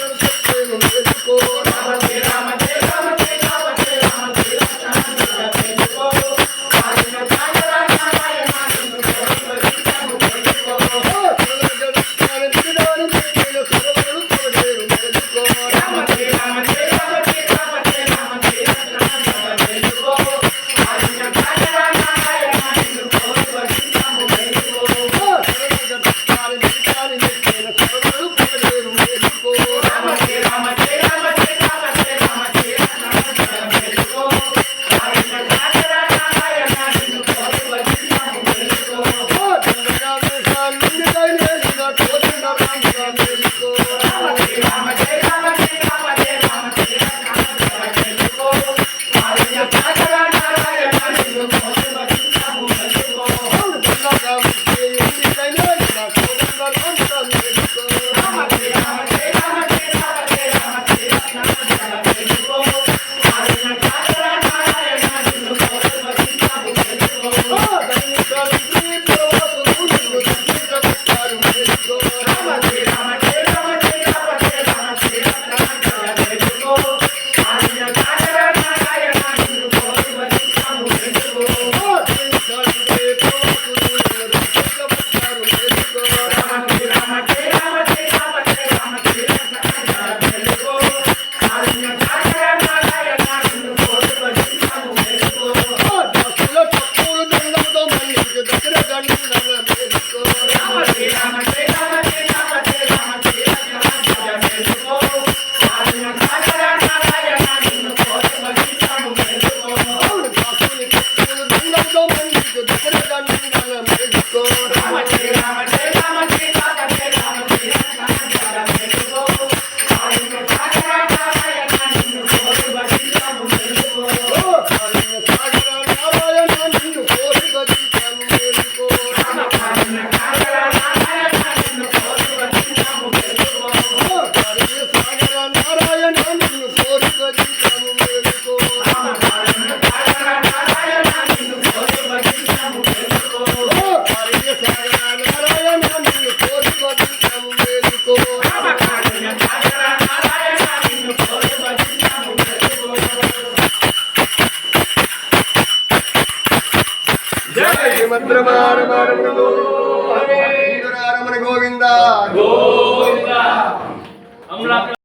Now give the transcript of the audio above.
Gracias. not good enough. அரமண Govinda.